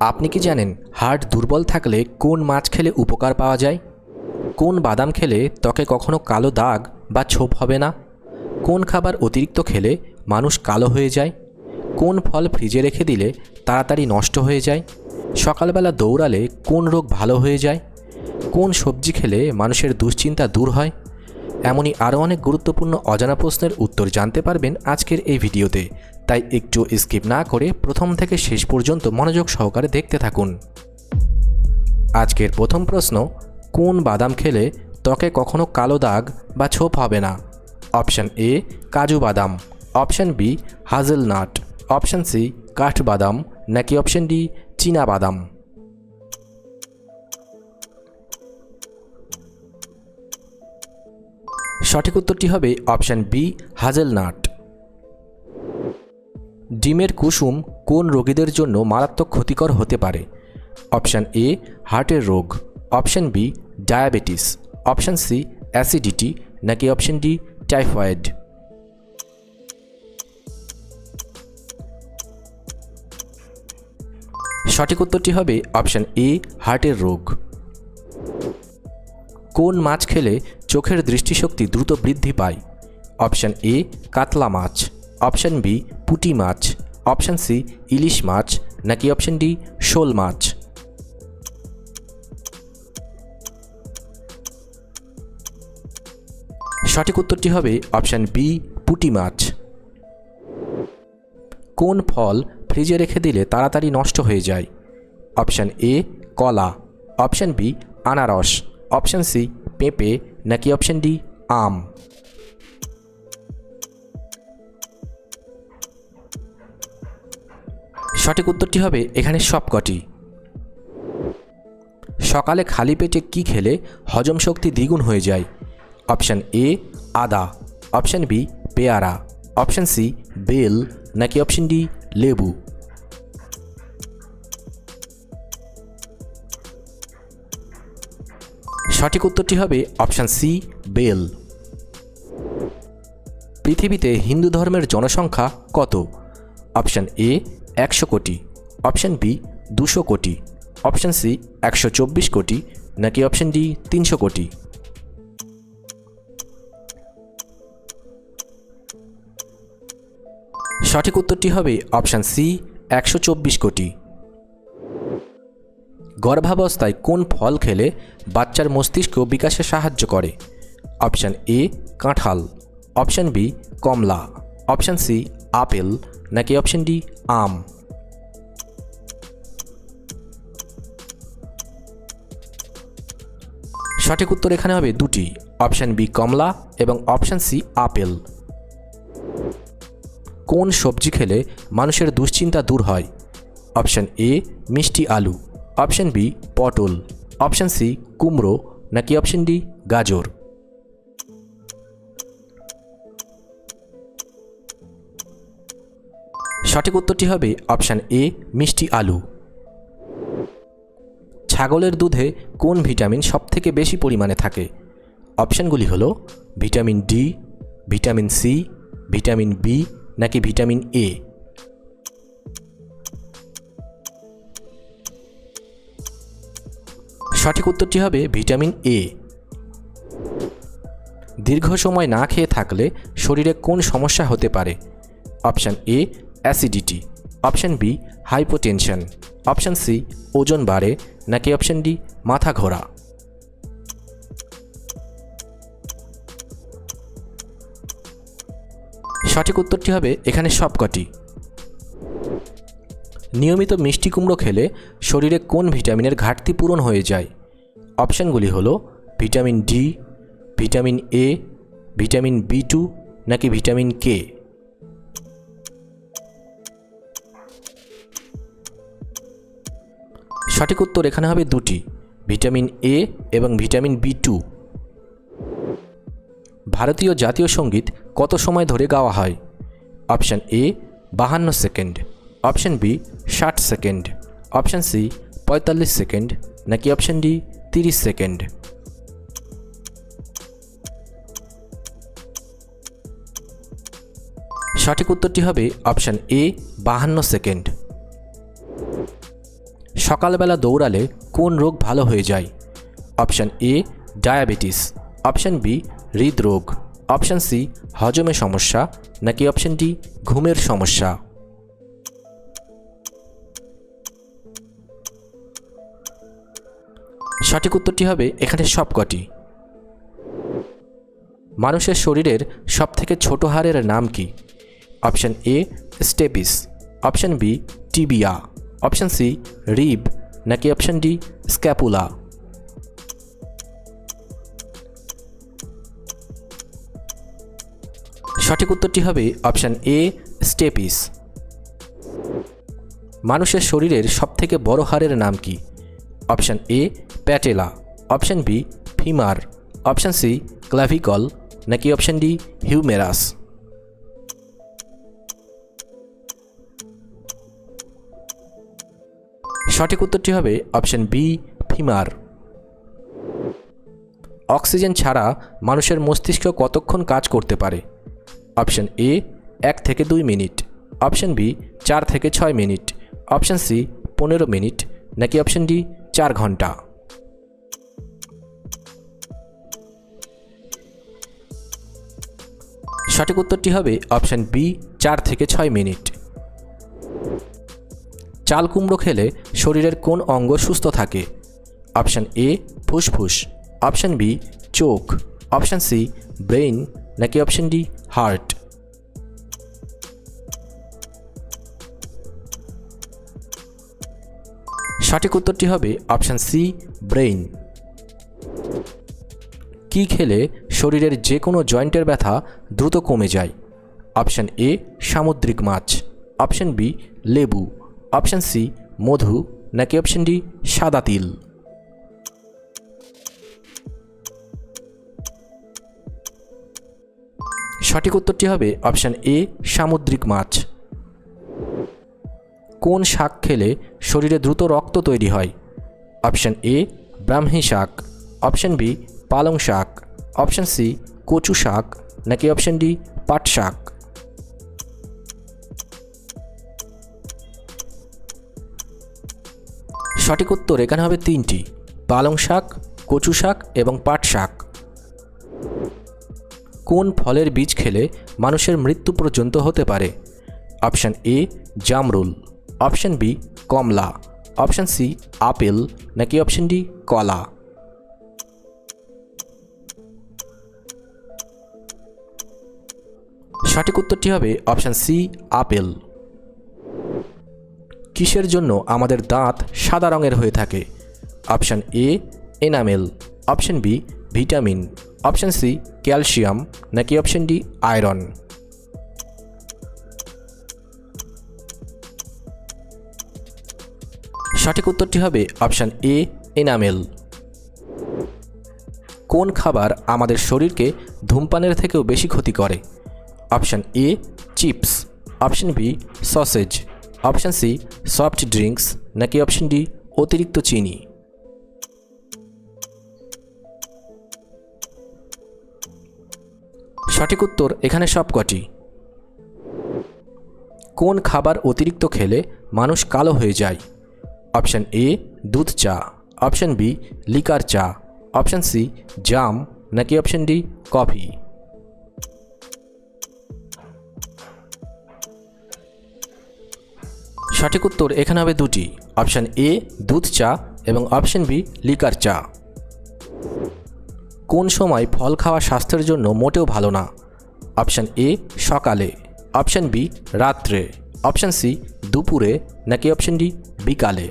আপনি কি জানেন হার্ট দুর্বল থাকলে কোন মাছ খেলে উপকার পাওয়া যায়? কোন বাদাম খেলে ত্বকে কখনো কালো দাগ বা ছোপ হবে না? কোন খাবার অতিরিক্ত খেলে মানুষ কালো হয়ে যায়? কোন ফল ফ্রিজে রেখে দিলে তাড়াতাড়ি নষ্ট হয়ে যায়? সকালবেলা দৌড়ালে কোন রোগ ভালো হয়ে যায়? কোন সবজি খেলে মানুষের দুশ্চিন্তা দূর হয়? এমনই আরও অনেক গুরুত্বপূর্ণ অজানা প্রশ্নের উত্তর জানতে পারবেন আজকের এই ভিডিওতে। তাই একটু স্কিপ না করে প্রথম থেকে শেষ পর্যন্ত মনোযোগ সহকারে দেখতে থাকুন। আজকের প্রথম প্রশ্ন, কোন বাদাম খেলে ত্বকে কখনো কালো দাগ বা ছোপ হবে না? অপশান এ কাজু বাদাম। Option B hazelnut option C কাঠবাদাম নাকি অপশান ডি চীনা বাদাম? সঠিক উত্তরটি হবে অপশান বি হাজেলনাট ডিমের কুসুম কোন রোগীদের জন্য মারাত্মক ক্ষতিকর হতে পারে? অপশান এ হার্টের রোগ। Option B diabetes. Option C acidity. নাকি অপশান ডি টাইফয়েড? সঠিক উত্তরটি হবে অপশান এ হার্টের রোগ। কোন মাছ খেলে চোখের দৃষ্টিশক্তি দ্রুত বৃদ্ধি পায়? অপশান এ কাতলা মাছ। অপশান বি, পুঁটি মাছ। অপশান সি, ইলিশ মাছ। নাকি অপশান ডি, শোল মাছ? সঠিক উত্তরটি হবে অপশান বি, পুঁটি মাছ। কোন ফল ফ্রিজে রেখে দিলে তাড়াতাড়ি নষ্ট হয়ে যায়? অপশান এ, কলা। অপশান বি, আনারস। অপশান সি, পেঁপে। নাকি অপশান ডি, আম? সঠিক উত্তরটি হবে এখানে সবকটি। সকালে খালি পেটে কি খেলে হজম শক্তি দ্বিগুণ হয়ে যায়? অপশান এ, আদা। অপশান বি, পেয়ারা। অপশান সি, বেল। নাকি অপশান ডি, লেবু। সঠিক উত্তরটি হবে অপশান সি, বেল। পৃথিবীতে হিন্দু ধর্মের জনসংখ্যা কত? অপশান এ একশো কোটি অপশান বি দুশো কোটি অপশান সি একশো চব্বিশ কোটি, নাকি অপশান ডি তিনশো কোটি? সঠিক উত্তরটি হবে অপশান সি একশো চব্বিশ কোটি। গর্ভাবস্থায় কোন ফল খেলে বাচ্চার মস্তিষ্ক বিকাশে সাহায্য করে? অপশান এ কাঁঠাল অপশান বি কমলা অপশান সি আপেল নাকি অপশন ডি, আম? সঠিক উত্তর এখানে হবে দুটি, অপশান বি কমলা এবং অপশান সি আপেল। কোন সবজি খেলে মানুষের দুশ্চিন্তা দূর হয়? অপশান এ, মিষ্টি আলু। অপশান বি, পটল। অপশান সি, কুমড়ো। নাকি অপশান ডি, গাজর? সঠিক উত্তরটি হবে অপশান এ, মিষ্টি আলু। ছাগলের দুধে কোন ভিটামিন সবথেকে বেশি পরিমাণে থাকে? অপশানগুলি হলো vitamin D, vitamin C, vitamin B নাকি ভিটামিন এ। সঠিক উত্তরটি হবে ভিটামিন এ। দীর্ঘ সময় না খেয়ে থাকলে শরীরে কোন সমস্যা হতে পারে? Option A acidity option B hypotension option C ওজন বাড়ে, নাকি অপশান ডি মাথা ঘোরা? সঠিক উত্তরটি হবে এখানে সবকটি। নিয়মিত মিষ্টি কুমড়ো খেলে শরীরে কোন ভিটামিনের ঘাটতি পূরণ হয়ে যায়? অপশানগুলি হলো vitamin D, vitamin A, vitamin B two, নাকি ভিটামিন কে? সঠিক উত্তর এখানে হবে দুটি, ভিটামিন এ এবং ভিটামিন বি টু ভারতীয় জাতীয় সংগীত কত সময় ধরে গাওয়া হয়? অপশান এ বাহান্ন সেকেন্ড। অপশান বি ষাট সেকেন্ড। অপশান সি পঁয়তাল্লিশ সেকেন্ড। নাকি অপশান ডি তিরিশ সেকেন্ড? সঠিক উত্তরটি হবে অপশান এ বাহান্ন সেকেন্ড। সকালবেলা দৌড়ালে কোন রোগ ভালো হয়ে যায়? Option A, diabetes. Option B, হৃদরোগ। অপশান সি, হজমে সমস্যা। নাকি অপশান ডি, ঘুমের সমস্যা? সঠিক উত্তরটি হবে এখানে সবকটি। মানুষের শরীরের সবথেকে ছোট হাড়ের নাম কি? Option A, stapes. Option B, tibia. Option C rib নাকি অপশান ডি স্ক্যাপুলা সঠিক উত্তরটি হবে অপশান এ স্টেপিস মানুষের শরীরের সবথেকে বড় হাড়ের নাম কি? Option A patella option B femur option C clavicle নাকি অপশান ডি হিউমেরাস সঠিক উত্তরটি হবে অপশান বি, ফিমার। অক্সিজেন ছাড়া মানুষের মস্তিষ্ক কতক্ষণ কাজ করতে পারে? অপশান এ, এক থেকে দুই মিনিট। অপশান বি, চার থেকে ছয় মিনিট। অপশান সি, পনেরো মিনিট। নাকি অপশান ডি, চার ঘণ্টা। সঠিক উত্তরটি হবে অপশান বি, চার থেকে ছয় মিনিট। চাল কুমড়ো খেলে শরীরের কোন অঙ্গ সুস্থ থাকে? অপশান এ, ফুসফুস। অপশান বি, চোখ। Option C, brain. নাকি অপশান ডি, হার্ট। সঠিক উত্তরটি হবে অপশান সি, ব্রেইন। কি খেলে শরীরের যে কোনো জয়েন্টের ব্যথা দ্রুত কমে যায়? অপশান এ, সামুদ্রিক মাছ। অপশান বি, লেবু। অপশান সি, মধু, নাকি অপশান ডি, সাদা তিল? সঠিক উত্তরটি হবে অপশান এ, সামুদ্রিক মাছ। কোন শাক খেলে শরীরে দ্রুত রক্ত তৈরি হয়? অপশান এ, ব্রাহ্মী শাক। অপশান বি, পালং শাক। অপশান সি, কচু শাক। নাকি অপশান ডি, পাট শাক? সঠিক উত্তর এখানে হবে তিনটি। পালং শাক, কচু শাক এবং পাট শাক। কোন ফলের বীজ খেলে মানুষের মৃত্যু পর্যন্ত হতে পারে? অপশান এ, জামরুল। অপশান বি, কমলা। Option C, apple. নাকি অপশান ডি, কলা? সঠিক উত্তরটি হবে অপশান সি, আপেল। কিসের জন্য আমাদের দাঁত সাদা রঙের হয়ে থাকে? Option A, enamel. Option B, vitamin. Option C, calcium. নাকি অপশান ডি, আয়রন। সঠিক উত্তরটি হবে অপশান এ, এনামেল। কোন খাবার আমাদের শরীরকে ধূমপানের থেকেও বেশি ক্ষতি করে? Option A, chips. Option B, sausage. Option C soft drinks নাকি অপশান ডি, অতিরিক্ত চিনি? সঠিক উত্তর এখানে সবকটি কোন খাবার অতিরিক্ত খেলে মানুষ কালো হয়ে যায়? অপশান এ, দুধ চা। অপশান বি, লিকার চা। অপশান সি, জাম। নাকি অপশান ডি, কফি। সঠিক উত্তর এখানে হবে দুটি। অপশান এ, দুধ চা এবং অপশান বি, লিকার চা। কোন সময় ফল খাওয়া স্বাস্থ্যের জন্য মোটেও ভালো না? অপশান এ, সকালে। অপশান বি, রাত্রে। অপশান সি, দুপুরে। নাকি অপশান ডি, বিকালে।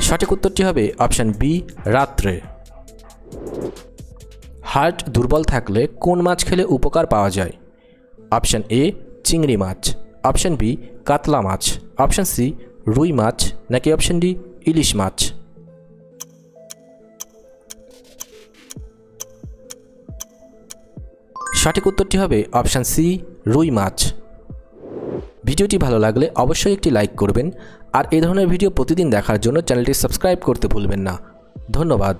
সঠিক উত্তরটি হবে অপশান বি, রাত্রে। হার্ট দুর্বল থাকলে কোন মাছ খেলে উপকার পাওয়া যায়? অপশান এ, চিংড়ি মাছ। অপশান বি, কাতলা মাছ। অপশান সি, রুই মাছ। নাকি অপশান ডি, ইলিশ মাছ? সঠিক উত্তরটি হবে অপশান সি, রুই মাছ। ভিডিওটি ভালো লাগলে অবশ্যই একটি লাইক করবেন। আর এই ধরনের ভিডিও প্রতিদিন দেখার জন্য চ্যানেলটি সাবস্ক্রাইব করতে ভুলবেন না। ধন্যবাদ।